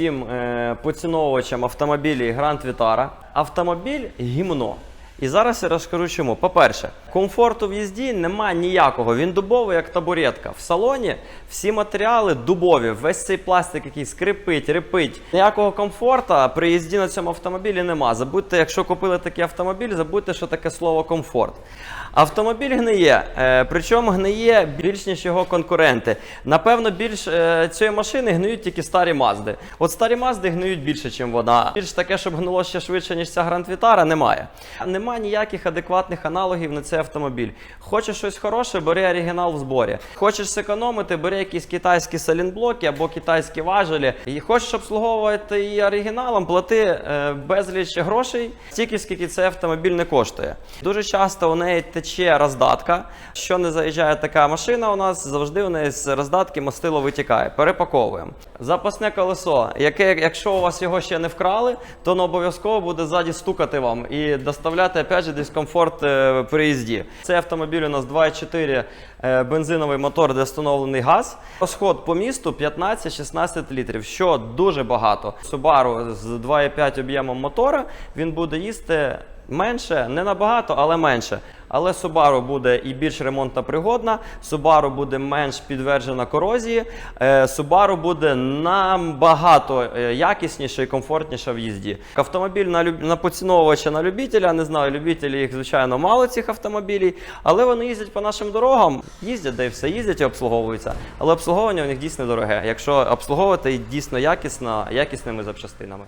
всім е, поціновувачам автомобілів Grand Vitara. Автомобіль гімно. І зараз я розкажу чому. По-перше, комфорту в їзді немає ніякого. Він дубовий, як табуретка. В салоні всі матеріали дубові, весь цей пластик, який скрипить, рипить. Ніякого комфорту при їзді на цьому автомобілі нема. Забудьте, якщо купили такий автомобіль, забудьте, що таке слово комфорт. Автомобіль гниє, е, причому гниє більш ніж його конкуренти. Напевно, більш е, цієї машини гниють тільки старі Мазди. От старі Мазди гниють більше, ніж вона. Більш таке, щоб гнуло ще швидше, ніж ця Grand Vitara, немає. Нема ніяких адекватних аналогів на цей автомобіль. Хочеш щось хороше, бери оригінал в зборі. Хочеш зекономити, бери якісь китайські салінблоки або китайські важелі. І хочеш обслуговувати її оригіналом, плати е, безліч грошей, стільки скільки цей автомобіль не коштує. Дуже часто у неї тече роздатка. Що не заїжджає така машина, у нас завжди у неї з роздатки мастило витікає. Перепаковуємо. Запасне колесо, яке, якщо у вас його ще не вкрали, то не обов'язково буде ззаді стукати вам і доставляти опять же дискомфорт е, при їзді. Цей автомобіль у нас 2,4 е, бензиновий мотор, де встановлений газ. Розход по місту 15-16 літрів, що дуже багато. Subaru з 2,5 об'ємом мотора він буде їсти менше, не набагато, але менше. Але Subaru буде і більш ремонтно пригодна, Subaru буде менш підтверджена корозії, е, Subaru буде набагато е, якісніше і комфортніше в їзді. Автомобіль на, на поціновувача на любителя, не знаю, любителі їх, звичайно, мало цих автомобілів, але вони їздять по нашим дорогам, їздять, де все, їздять і обслуговуються. Але обслуговування у них дійсно дороге, якщо обслуговувати дійсно якісно, якісними запчастинами.